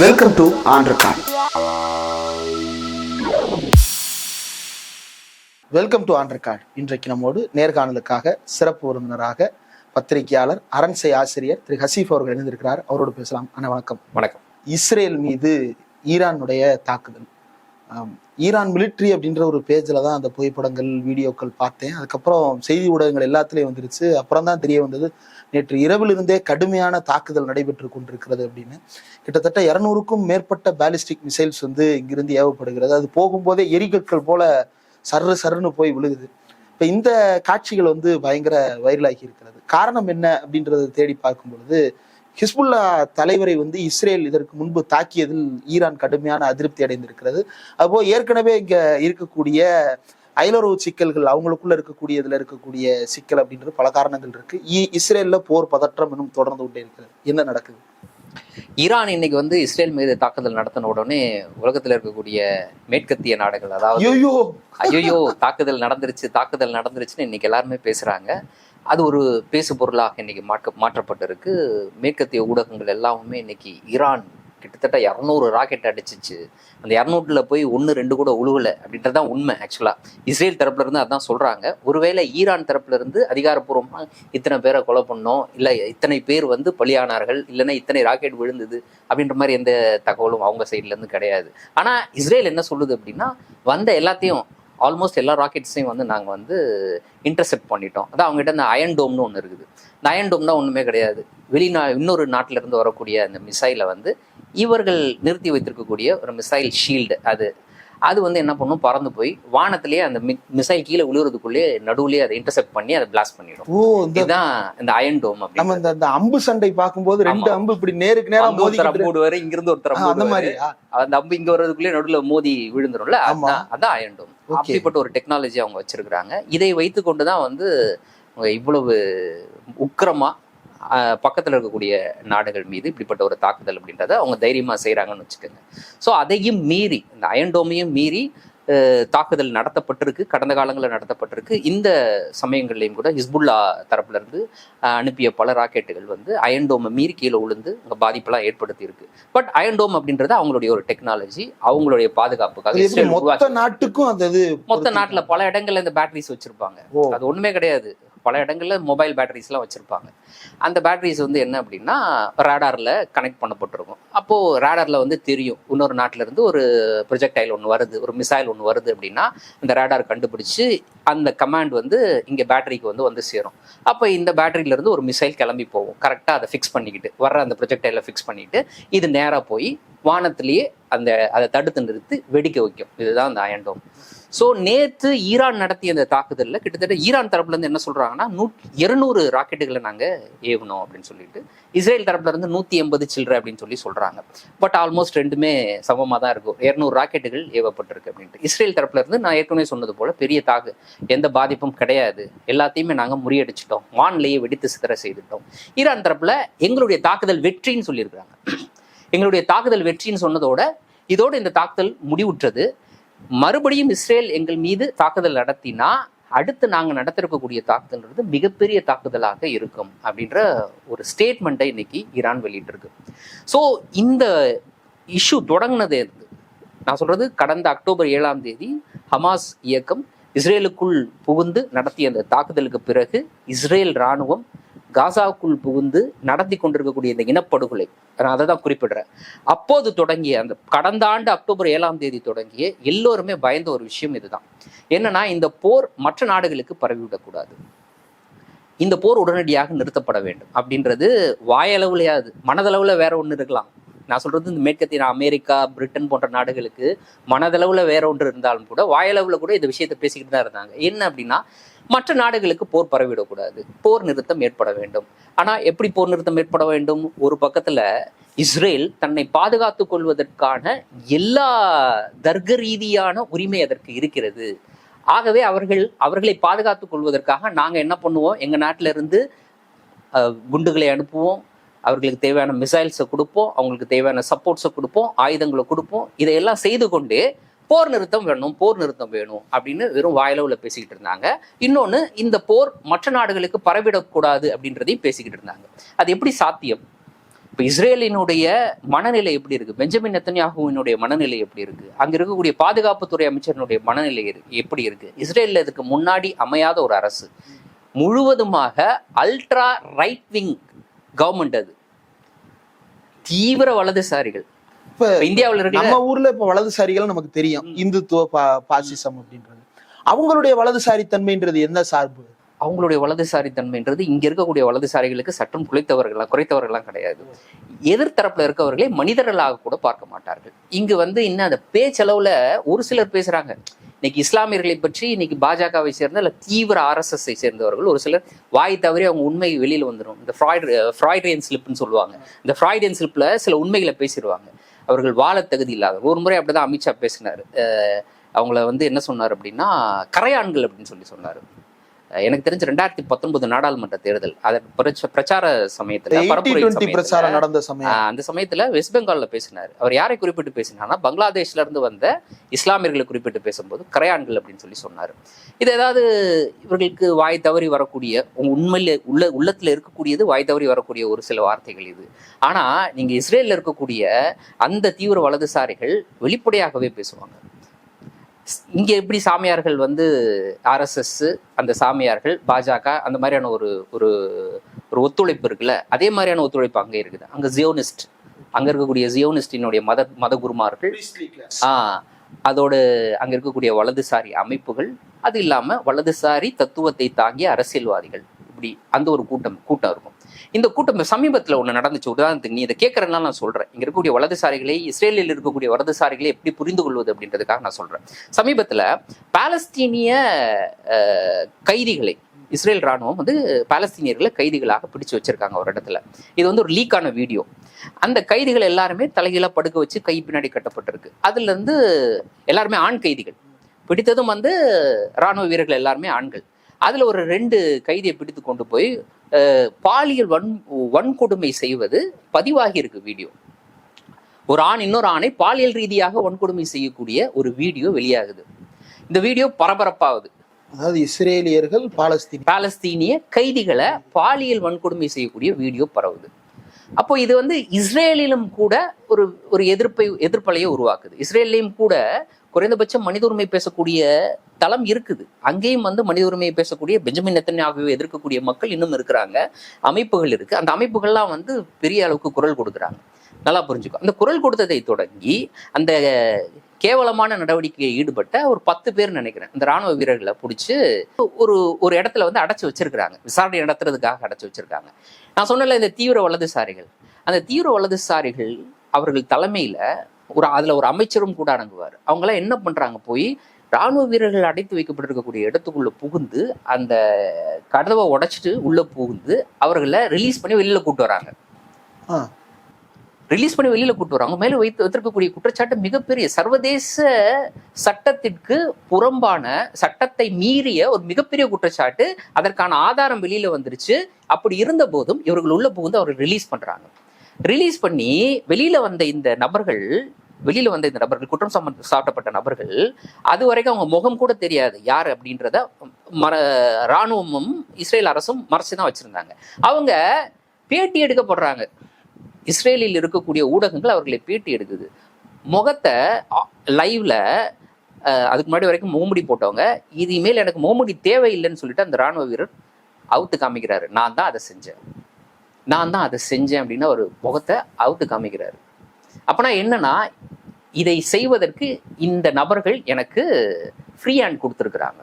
Welcome to ஆண்ட்ரகான் welcome to ஆண்ட்ரகான் இன்றைக்கு நம்மோடு நேர்காணலுக்காக சிறப்பு விருந்தினராக பத்திரிகையாளர் அரண்சை ஆசிரியர் திரு ஹசீஃப் அவர்கள் இணைந்திருக்கிறார். அவரோடு பேசலாம். அண்ணா வணக்கம். வணக்கம். இஸ்ரேல் மீது ஈரானுடைய தாக்குதல். ஈரான் மிலிட்ரி அப்படின்ற ஒரு பேஜில் தான் அந்த புகைப்படங்கள் வீடியோக்கள் பார்த்தேன். அதுக்கப்புறம் செய்தி ஊடகங்கள் எல்லாத்துலேயும் வந்துருச்சு. அப்புறம் தான் தெரிய வந்தது நேற்று இரவிலிருந்தே கடுமையான தாக்குதல் நடைபெற்று கொண்டிருக்கிறது அப்படின்னு. கிட்டத்தட்ட இரநூறுக்கும் மேற்பட்ட பேலிஸ்டிக் மிசைல்ஸ் வந்து இங்கிருந்து ஏவப்படுகிறது. அது போகும்போதே எரிகற்கள் போல சர்ரு சர்ருன்னு போய் விழுகுது. இப்போ இந்த காட்சிகள் வந்து பயங்கர வைரலாகி இருக்கிறது. காரணம் என்ன அப்படின்றத தேடி பார்க்கும் பொழுது ஹிஸ்புல்லா தலைவரை வந்து இஸ்ரேல் இதற்கு முன்பு தாக்கியதில் ஈரான் கடுமையான அதிருப்தி அடைந்திருக்கிறது. அதுபோல் ஏற்கனவே இங்கே இருக்கக்கூடிய அயலுறவு சிக்கல்கள் அவங்களுக்குள்ள இருக்கக்கூடியதுல இருக்கக்கூடிய சிக்கல் அப்படின்றது பல காரணங்கள் இருக்கு. இஸ்ரேல்ல போர் பதற்றம் இன்னும் தொடர்ந்து கொண்டே இருக்கிறது என்ன நடக்குது? ஈரான் இன்னைக்கு வந்து இஸ்ரேல் மீது தாக்குதல் நடத்தின உடனே உலகத்துல இருக்கக்கூடிய மேற்கத்திய நாடுகள் அதாவது ஐயோ ஐயோ தாக்குதல் நடந்துருச்சு தாக்குதல் நடந்துருச்சுன்னு இன்னைக்கு எல்லாருமே பேசுறாங்க. அது ஒரு பேசு பொருளாக இன்னைக்கு மாற்ற மாற்றப்பட்டிருக்கு. மேற்கத்திய ஊடகங்கள் எல்லாமே இன்னைக்கு ஈரான் கிட்டத்தட்ட இரநூறு ராக்கெட் அடிச்சிச்சு. அந்த இரநூறுல போய் ஒன்று ரெண்டு கூட உழுகலை அப்படின்றது தான் உண்மை ஆக்சுவலாக இஸ்ரேல் தரப்புல இருந்து அதான் சொல்கிறாங்க ஒருவேளை ஈரான் தரப்புல இருந்து இத்தனை பேரை கொலை பண்ணோம் இல்லை இத்தனை பேர் வந்து பலியானார்கள் இல்லைன்னா இத்தனை ராக்கெட் விழுந்தது அப்படின்ற மாதிரி எந்த தகவலும் அவங்க சைட்லேருந்து கிடையாது. ஆனால் இஸ்ரேல் என்ன சொல்லுது அப்படின்னா வந்த எல்லாத்தையும் ஆல்மோஸ்ட் எல்லா ராக்கெட்ஸையும் வந்து நாங்கள் வந்து இன்டர்செப்ட் பண்ணிட்டோம். அதான் அவங்ககிட்ட அந்த அயன் டோம்னு ஒன்று இருக்குது. இந்த அயன் டோம்னா ஒன்றுமே கிடையாது. வெளிநா இன்னொரு நாட்டுல இருந்து வரக்கூடிய அந்த மிசைலை வந்து இவர்கள் நிறுத்தி வைத்திருக்கக்கூடிய ஒரு மிசைல் ஷீல்டு அது அது வந்து என்ன பண்ணும் பறந்து போய் வானத்திலேயே அந்த மிசைல் கீழே விழுறதுக்குள்ளேயே நடுவுலயே அதை இன்டர்செப்ட் பண்ணி அதை பிளாஸ்ட் பண்ணிடும் ஓ இதுதான் இந்த அயன் டோம் நம்ம இந்த இந்த அம்பு சண்டை பார்க்கும்போது ரெண்டு. அம்பு இப்படி நேருக்கு நேரா அங்க ஒருத்தர் மோதி அம்பு விடுவாரு இங்க இருந்து ஒருத்தர் அந்த. மாதிரியா அந்த அம்பு இங்க வர்றதுக்குள்ளே நடுவுல மோதி விழுந்துரும்ல. அதான் அதான் அயன் டோம். அப்படிப்பட்ட ஒரு டெக்னாலஜி அவங்க வச்சிருக்கிறாங்க இதை வைத்து கொண்டு தான் வந்து இவ்வளவு உக்கிரமா பக்கத்துல இருக்கக்கூடிய நாடுகள் மீது இப்படிப்பட்ட ஒரு தாக்குதல் அப்படின்றத அவங்க தைரியமா செய்றாங்கன்னு வச்சுக்கோங்க. ஸோ அதையும் மீறி இந்த அயன்டோமையும் மீறி தாக்குதல் நடத்தப்பட்டிருக்கு கடந்த காலங்களில் நடத்தப்பட்டிருக்கு. இந்த சமயங்கள்லையும் கூட ஹிஸ்புல்லா தரப்புல இருந்து ஆஹ், அனுப்பிய பல ராக்கெட்டுகள் வந்து அயன்டோமை மீறி கீழே விழுந்து அங்கே பாதிப்பெல்லாம் ஏற்படுத்தி இருக்கு பட் அயன்டோம் அப்படின்றது அவங்களுடைய ஒரு டெக்னாலஜி அவங்களுடைய பாதுகாப்புக்காக மொத்த நாட்டுக்கும் அந்த இது மொத்த நாட்டுல பல இடங்கள்ல இந்த பேட்டரிஸ் வச்சிருப்பாங்க. அது ஒண்ணுமே கிடையாது. பல இடங்களில் மொபைல் பேட்டரிஸ்லாம் வச்சுருப்பாங்க. அந்த பேட்டரிஸ் வந்து என்ன அப்படின்னா ரேடாரில் கனெக்ட் பண்ணப்பட்டிருக்கும். அப்போது ரேடாரில் வந்து தெரியும். இன்னொரு நாட்டிலேருந்து ஒரு ப்ரொஜெக்டைல் ஒன்று வருது ஒரு மிசைல் ஒன்று வருது அப்படின்னா அந்த ரேடார் கண்டுபிடிச்சி அந்த கமாண்ட் வந்து இங்கே பேட்டரிக்கு வந்து வந்து சேரும். அப்போ இந்த பேட்டரியிலேருந்து ஒரு மிசைல் கிளம்பி போகும். கரெக்டாக அதை ஃபிக்ஸ் பண்ணிக்கிட்டு வர்ற அந்த ப்ரொஜெக்டைலை ஃபிக்ஸ் பண்ணிட்டு இது நேராக போய் வானத்திலேயே அந்த அதை தடுத்து நிறுத்தி வெடிக்க வைக்கும். இதுதான் அந்த அயன்டோம் ஸோ நேற்று ஈரான் நடத்திய அந்த தாக்குதலில் கிட்டத்தட்ட ஈரான் தரப்புல இருந்து என்ன சொல்றாங்கன்னா நூ இருநூறு ராக்கெட்டுகளை நாங்கள் ஏவணும் அப்படின்னு சொல்லிட்டு இஸ்ரேல் தரப்புல இருந்து நூற்றி எண்பது சில்லறை அப்படின்னு சொல்லி சொல்றாங்க. பட் ஆல்மோஸ்ட் ரெண்டுமே சமமாக தான் இருக்கும். இருநூறு ராக்கெட்டுகள் ஏவப்பட்டிருக்கு அப்படின்ட்டு. இஸ்ரேல் தரப்புல இருந்து நான் ஏற்கனவே சொன்னது போல பெரிய தாக்கு எந்த பாதிப்பும் கிடையாது. எல்லாத்தையுமே நாங்கள் முறியடிச்சிட்டோம். வான்லேயே வெடித்து சிதற செய்துட்டோம். ஈரான் தரப்புல எங்களுடைய தாக்குதல் வெற்றின்னு சொல்லியிருக்கிறாங்க. எங்களுடைய தாக்குதல் வெற்றின்னு சொன்னதோட இதோட இந்த தாக்குதல் முடிவுற்றது. மறுபடியும் இஸ்ரேல் எங்கள் மீது தாக்குதல் நடத்தினா அடுத்து நாங்கள் நடத்திருக்கக்கூடிய தாக்குதல்ன்றது மிகப்பெரிய தாக்குதலாக இருக்கும் அப்படின்ற ஒரு ஸ்டேட்மெண்ட்டை இன்னைக்கு ஈரான் வெளியிட்டிருக்கு. ஸோ இந்த இஷ்யூ தொடங்கினது இருந்து நான் சொல்றது கடந்த அக்டோபர் ஏழாம் தேதி ஹமாஸ் இயக்கம் இஸ்ரேலுக்குள் புகுந்து நடத்திய அந்த தாக்குதலுக்கு பிறகு இஸ்ரேல் ராணுவம் காசாவுக்குள் புகுந்து நடத்தி கொண்டிருக்கக்கூடிய இந்த இனப்படுகொலை. நான் அதை தான் குறிப்பிடுறேன். அப்போது தொடங்கிய அந்த கடந்த ஆண்டு அக்டோபர் ஏழாம் தேதி தொடங்கிய எல்லோருமே பயந்த ஒரு விஷயம் இதுதான். என்னன்னா இந்த போர் மற்ற நாடுகளுக்கு பரவிவிடக்கூடாது. இந்த போர் உடனடியாக நிறுத்தப்பட வேண்டும். அப்படின்றது வாயளவுலையாது மனதளவுல வேற ஒன்று இருக்கலாம். நான் சொல்றது இந்த மேற்கத்திய அமெரிக்கா பிரிட்டன் போன்ற நாடுகளுக்கு மனதளவுல வேற ஒன்று இருந்தாலும் கூட வாயளவுல கூட இந்த விஷயத்தை பேசிக்கிட்டு தான் இருந்தாங்க. என்ன அப்படின்னா மற்ற நாடுகளுக்கு போர் பரவிடக்கூடாது. போர் நிறுத்தம் ஏற்பட வேண்டும். ஆனா எப்படி போர் நிறுத்தம் ஏற்பட வேண்டும்? ஒரு பக்கத்துல இஸ்ரேல் தன்னை பாதுகாத்துக் கொள்வதற்கான எல்லா தர்க்க ரீதியான உரிமை அதற்கு இருக்கிறது. ஆகவே அவர்கள் அவர்களை பாதுகாத்துக் கொள்வதற்காக நாங்க என்ன பண்ணுவோம்? எங்க நாட்டில இருந்து அஹ், குண்டுகளை அனுப்புவோம். அவர்களுக்கு தேவையான மிசைல்ஸை கொடுப்போம். அவங்களுக்கு தேவையான சப்போர்ட்ஸை கொடுப்போம். ஆயுதங்களை கொடுப்போம். இதையெல்லாம் செய்து கொண்டு போர் நிறுத்தம் வேணும் போர் நிறுத்தம் வேணும் அப்படின்னு வெறும் வாயளவுல பேசிக்கிட்டு இருந்தாங்க. இன்னொன்று இந்த போர் மற்ற நாடுகளுக்கு பரவிடக்கூடாது அப்படின்றதையும் பேசிக்கிட்டு இருந்தாங்க. அது எப்படி சாத்தியம்? இப்போ இஸ்ரேலினுடைய மனநிலை எப்படி இருக்கு? பெஞ்சமின் நெத்தன்யாகுவினுடைய மனநிலை எப்படி இருக்கு? அங்க இருக்கக்கூடிய பாதுகாப்புத்துறை அமைச்சரினுடைய மனநிலை எப்படி இருக்கு? இஸ்ரேலில் இதுக்கு முன்னாடி அமையாத ஒரு அரசு. முழுவதுமாக அல்ட்ரா ரைட் விங் கவர்மெண்ட் அது. தீவிர வலதுசாரிகள். இப்ப இந்தியாவுல இருக்க நம்ம ஊர்ல இப்ப வலதுசாரிகள் நமக்கு தெரியும். இந்துத்துவ பா- பாசிசம் அப்படின்றது. அவங்களுடைய வலதுசாரி தன்மைன்றது என்ன சார்பு? அவங்களுடைய வலதுசாரி தன்மைன்றது இங்க இருக்கக்கூடிய வலதுசாரிகளுக்கு சற்றும் குலைத்தவர்களா குறைத்தவர்களாம் கிடையாது. எதிர்த்தரப்புல இருக்கவர்களே மனிதர்களாக கூட பார்க்க மாட்டார்கள். இங்கு வந்து இன்னும் அந்த பேச்சளவுல ஒரு சிலர் பேசுறாங்க. இன்னைக்கு இஸ்லாமியர்களை பற்றி இன்னைக்கு பாஜகவை சேர்ந்த இல்ல தீவிர ஆர்எஸ்எஸ்ஐ சேர்ந்தவர்கள் ஒரு சிலர் வாய் தவறி அவங்க உண்மை வெளியில வந்துடும் இந்த ஃப்ராய்ட் ஃப்ராய்டியன் ஸ்லிப்னு சொல்லுவாங்க. இந்த ஃப்ராய்டியன் ஸ்லிப்ல சில உண்மைகளை பேசிடுவாங்க அவர்கள் வாழ தகுதி இல்லாத ஒரு முறை அப்படிதான் அமித்ஷா பேசினாரு. அவங்கள வந்து என்ன சொன்னார் அப்படின்னா கரையான்கள் அப்படின்னு சொல்லி சொன்னார். எனக்கு தெரிஞ்ச ரெண்டாயிரத்தி பத்தொன்பது நாடாளுமன்ற தேர்தல் அதை பிரச்ச- பிரச்சார சமயத்துல பிரச்சாரம் நடந்த சமயம். அந்த சமயத்துல வெஸ்ட் பெங்கால்ல பேசினார். அவர் யாரை குறிப்பிட்டு பேசினார்னா பங்களாதேஷ்ல இருந்து வந்த இஸ்லாமியர்களை குறிப்பிட்டு பேசும்போது கரையான்கள் அப்படின்னு சொல்லி சொன்னார். இது ஏதாவது இவர்களுக்கு வாய் தவறி வரக்கூடிய உண்மையில உள்ள உள்ளத்துல இருக்கக்கூடியது வாய் தவறி வரக்கூடிய ஒரு சில வார்த்தைகள் இது. ஆனா நீங்க இஸ்ரேல்ல இருக்கக்கூடிய அந்த தீவிர வலதுசாரிகள் வெளிப்படையாகவே பேசுவாங்க. இங்க எப்படி சாமியார்கள் வந்து ஆர்எஸ்எஸ் அந்த சாமியார்கள் பாஜக அந்த மாதிரியான ஒரு ஒரு ஒரு ஒத்துழைப்பு இருக்குல்ல அதே மாதிரியான ஒத்துழைப்பு அங்கே இருக்குது. அங்க ஜியோனிஸ்ட் அங்க இருக்கக்கூடிய ஜியோனிஸ்டினுடைய மத மத குருமார்கள் ஆ அதோட அங்க இருக்கக்கூடிய வலதுசாரி அமைப்புகள் அது இல்லாம வலதுசாரி தத்துவத்தை தாங்கிய அரசியல்வாதிகள். இப்படி அந்த ஒரு கூட்டம் கூட்டம் இருக்கும். இந்த கூட்டம் சமீபத்தில் ஒண்ணு நடந்துச்சு. உதாரணத்துக்கு நீ இதை கேட்கறதுனால நான் சொல்றேன். இங்க இருக்கக்கூடிய வலதுசாரிகளை இஸ்ரேலில் இருக்கக்கூடிய வலதுசாரிகளை எப்படி புரிந்து கொள்வது அப்படின்றதுக்காக நான் சொல்றேன். சமீபத்துல பாலஸ்தீனிய கைதிகளை இஸ்ரேல் ராணுவம் வந்து பாலஸ்தீனியர்களை கைதிகளாக பிடிச்சு வச்சிருக்காங்க ஒரு இடத்துல. இது வந்து ஒரு லீக்கான வீடியோ அந்த கைதிகள் எல்லாருமே தலைகீழாக படுக்க வச்சு கை பின்னாடி கட்டப்பட்டிருக்கு. அதுல இருந்து எல்லாருமே ஆண் கைதிகள். பிடித்ததும் வந்து ராணுவ வீரர்கள் எல்லாருமே ஆண்கள். அதுல ஒரு ரெண்டு கைதியை பிடித்து கொண்டு போய் பாலியல் வன் வன்கொடுமை செய்வது பதிவாகி இருக்கு வீடியோ. ஒரு ஆண் இன்னொரு ஆணை பாலியல் ரீதியாக வன்கொடுமை செய்யக்கூடிய ஒரு வீடியோ வெளியாகுது. இந்த வீடியோ பரபரப்பாகுது அதாவது இஸ்ரேலியர்கள் பாலஸ்தீன் பாலஸ்தீனிய கைதிகளை பாலியல் வன்கொடுமை செய்யக்கூடிய வீடியோ பரவுது. அப்போ இது வந்து இஸ்ரேலிலும் கூட ஒரு ஒரு எதிர்ப்பை எதிர்ப்பலையை உருவாக்குது. இஸ்ரேல்லையும் கூட குறைந்தபட்சம் மனித உரிமை பேசக்கூடிய தளம் இருக்குது. அங்கேயும் வந்து மனித உரிமையை பேசக்கூடிய பெஞ்சமின் நெத்தன்யாகுவை எதிர்க்கக்கூடிய மக்கள் இன்னும் இருக்கிறாங்க. அமைப்புகள் இருக்கு. அந்த அமைப்புகள்லாம் வந்து பெரிய அளவுக்கு குரல் கொடுக்குறாங்க. நல்லா புரிஞ்சுக்கும் அந்த குரல் கொடுத்ததை தொடங்கி அந்த கேவலமான நடவடிக்கையில் ஈடுபட்ட ஒரு பத்து பேர் நினைக்கிறேன். இந்த ராணுவ வீரர்களை பிடிச்சி ஒரு ஒரு இடத்துல வந்து அடைச்சி வச்சிருக்கிறாங்க. விசாரணை நடத்துறதுக்காக அடைச்சி வச்சிருக்காங்க. நான் சொன்னல இந்த தீவிர வலதுசாரிகள். அந்த தீவிர வலதுசாரிகள் அவர்கள் தலைமையில ஒரு அதுல ஒரு அமைச்சரும் கூட அடங்குவார். அவங்களாம் என்ன பண்றாங்க? போய் ராணுவ வீரர்கள் அடைத்து வைக்கப்பட்டிருக்கக்கூடிய இடத்துக்குள்ள புகுந்து அந்த கதவை உடைச்சிட்டு உள்ள புகுந்து அவர்களை ரிலீஸ் பண்ணி வெளியில கூட்டு வராங்க. ரிலீஸ் பண்ணி வெளியில கூட்டு வராங்க. மேல வைத்து வைத்திருக்கக்கூடிய குற்றச்சாட்டு மிகப்பெரிய சர்வதேச சட்டத்திற்கு புறம்பான சட்டத்தை மீறிய ஒரு மிகப்பெரிய குற்றச்சாட்டு அதற்கான ஆதாரம் வெளியில வந்துருச்சு. அப்படி இருந்த போதும் இவர்கள் உள்ள புகுந்து அவர்கள் ரிலீஸ் பண்றாங்க. ரிலீஸ் பண்ணி வெளியில வந்த இந்த நபர்கள் வெளியில வந்த இந்த நபர்கள் குற்றம் சம்ம- சாட்டப்பட்ட நபர்கள் அது வரைக்கும் அவங்க முகம் கூட தெரியாது யார் அப்படின்றத மற ராணுவமும் இஸ்ரேல் அரசும் மறைச்சு தான் வச்சிருந்தாங்க. அவங்க பேட்டி எடுக்கப்படுறாங்க. இஸ்ரேலில் இருக்கக்கூடிய ஊடகங்கள் அவர்களை பேட்டி எடுக்குது. முகத்தை லைவ்ல அதுக்கு முன்னாடி வரைக்கும் முகமுடி போட்டவங்க இனிமேல் எனக்கு முகமுடி தேவையில்லைன்னு சொல்லிட்டு அந்த ராணுவ வீரர் அவுத்து காமிக்கிறாரு. நான் தான் அதை செஞ்சேன். நான் தான் அதை செஞ்சேன் அப்படின்னு ஒரு முகத்தை அவுத்து காமிக்கிறாரு. அப்போனா என்னன்னா இதை செய்வதற்கு இந்த நபர்கள் எனக்கு ஃப்ரீ ஹேண்ட் கொடுத்துருக்குறாங்க.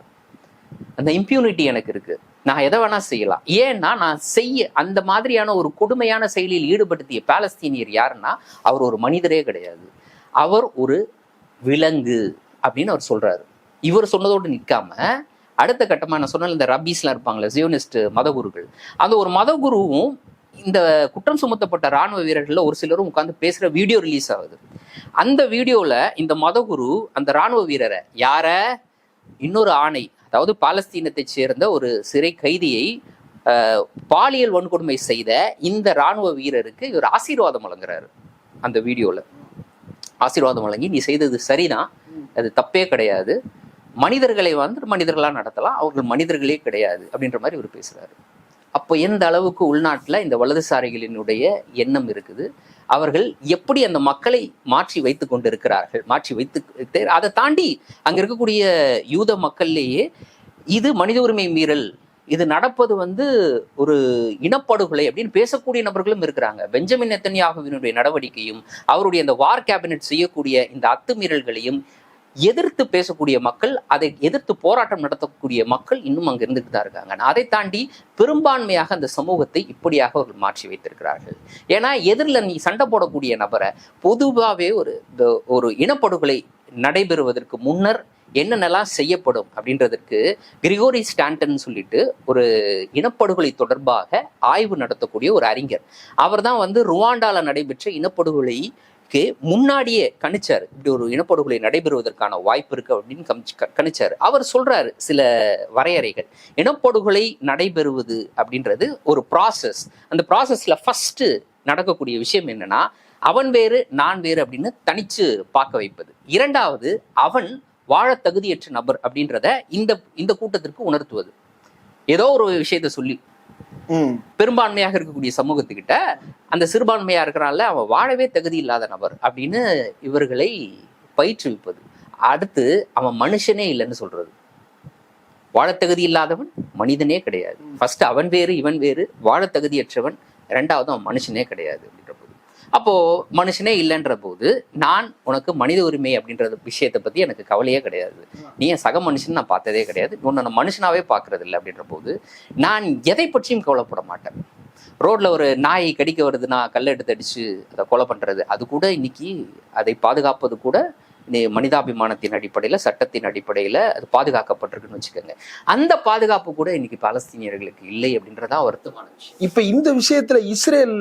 அந்த இம்ப்யூனிட்டி எனக்கு இருக்கு. நான் எதை வேணா செய்யலாம். ஏன்னா நான் செய்ய அந்த மாதிரியான ஒரு கொடுமையான செயலில் ஈடுபடுத்திய பாலஸ்தீனியர் யாருன்னா அவர் ஒரு மனிதரே கிடையாது. அவர் ஒரு விலங்கு அப்படின்னு அவர் சொல்றாரு. இவர் சொன்னதோடு நிற்காம அடுத்த கட்டமாக நான் சொன்ன இந்த ரப்பீஸ்லாம் இருப்பாங்களே ஜியோனிஸ்ட் மதகுருக்கள். அந்த ஒரு மதகுருவும் இந்த குற்றம் சுமத்தப்பட்ட ராணுவ வீரர்கள்ல ஒரு சிலரும் உட்காந்து பேசுற வீடியோ ரிலீஸ் ஆகுது. அந்த வீடியோல இந்த மதகுரு அந்த ராணுவ வீரரை யார? இன்னொரு ஆணை அதாவது பாலஸ்தீனத்தை சேர்ந்த ஒரு சிறை கைதியை பாலியல் வன்கொடுமை செய்த இந்த ராணுவ வீரருக்கு இவர் ஆசீர்வாதம் வழங்குறாரு அந்த வீடியோல. ஆசீர்வாதம் வழங்கி நீ செய்தது சரிதான் அது தப்பே கிடையாது. மனிதர்களை வந்து மனிதர்களா நடத்தலாம் அவர்கள் மனிதர்களே கிடையாது அப்படின்ற மாதிரி இவர் பேசுறாரு. அப்போ எந்த அளவுக்கு உள்நாட்டில் இந்த வலதுசாரிகளினுடைய எண்ணம் இருக்குது அவர்கள் எப்படி அந்த மக்களை மாற்றி வைத்து கொண்டிருக்கிறார்கள் மாற்றி வைத்து அதை தாண்டி அங்க இருக்கக்கூடிய யூத மக்கள்லேயே இது மனித உரிமை மீறல் இது நடப்பது வந்து ஒரு இனப்படுகொலை அப்படின்னு பேசக்கூடிய நபர்களும் இருக்கிறாங்க. பெஞ்சமின் நெத்தன்யாகுவினுடைய நடவடிக்கையும் அவருடைய அந்த வார் கேபினெட் செய்யக்கூடிய இந்த அத்துமீறல்களையும் எதிர்த்து பேசக்கூடிய மக்கள் அதை எதிர்த்து போராட்டம் நடத்தக்கூடிய மக்கள் இன்னும் அங்க இருந்துட்டு தான் இருக்காங்க. அதை தாண்டி பெரும்பான்மையாக அந்த சமூகத்தை இப்படியாக அவர்கள் மாற்றி வைத்திருக்கிறார்கள். ஏன்னா எதிரில் நீ சண்டை போடக்கூடிய நபரை பொதுவாகவே ஒரு ஒரு இனப்படுகொலை நடைபெறுவதற்கு முன்னர் என்னென்னலாம் செய்யப்படும் அப்படின்றதற்கு கிரிகோரி ஸ்டாண்டன் சொல்லிட்டு ஒரு இனப்படுகொலை தொடர்பாக ஆய்வு நடத்தக்கூடிய ஒரு அறிஞர். அவர் தான் வந்து ருவாண்டால நடைபெற்ற இனப்படுகொலை இனப்படுகொலைக்கு முன்னாடியே கணிச்சார். இப்படி ஒரு இனப்படுகொலை நடைபெறுவதற்கான வாய்ப்பு இருக்கு அப்படின்னு கமிச்சு- கணிச்சார். அவர் சொல்றாரு சில வரையறைகள். இனப்படுகொலை நடைபெறுவது அப்படின்றது ஒரு ப்ராசஸ் அந்த ப்ராசஸ்ல ஃபர்ஸ்ட் நடக்கக்கூடிய விஷயம் என்னன்னா அவன் வேறு நான் வேறு அப்படின்னு தனிச்சு பார்க்க வைப்பது. இரண்டாவது அவன் வாழ தகுதியற்ற நபர் அப்படின்றத இந்த இந்த கூட்டத்திற்கு உணர்த்துவது. ஏதோ ஒரு விஷயத்த சொல்லி பெரும்பான்மையாக இருக்கக்கூடிய சமூகத்துக்கிட்ட அந்த சிறுபான்மையா இருக்கிறனால அவன் வாழவே தகுதி இல்லாத நபர் அப்படின்னு இவர்களை பயிற்றுவிப்பது. அடுத்து அவன் மனுஷனே இல்லைன்னு சொல்றது. வாழ தகுதி இல்லாதவன் மனிதனே கிடையாது. ஃபர்ஸ்ட் அவன் வேறு இவன் வேறு. வாழ தகுதியற்றவன் ரெண்டாவது அவன் மனுஷனே கிடையாது அப்படின்ற அப்போது அப்போ மனுஷனே இல்லைன்ற போது நான் உனக்கு மனித உரிமை அப்படின்ற விஷயத்தை பத்தி எனக்கு கவலையே கிடையாது. நீ என் சக மனுஷன் நான் பார்த்ததே கிடையாது. உன்னை நான் மனுஷனாவே பார்க்கறது இல்லை அப்படின்ற போது நான் எதை பற்றியும் கவலைப்பட மாட்டேன். ரோட்ல ஒரு நாயை கடிக்க வருதுன்னா கல்லை எடுத்து அடிச்சு அதை கொலை பண்றது. அது கூட இன்னைக்கு அதை பாதுகாப்பது கூட நீ மனிதாபிமானத்தின் அடிப்படையில் சட்டத்தின் அடிப்படையில் அது பாதுகாக்கப்பட்டிருக்குன்னு வச்சுக்கோங்க. அந்த பாதுகாப்பு கூட இன்னைக்கு பாலஸ்தீனியர்களுக்கு இல்லை அப்படின்றதான் வருத்தமான விஷயம். இப்ப இந்த விஷயத்துல இஸ்ரேல்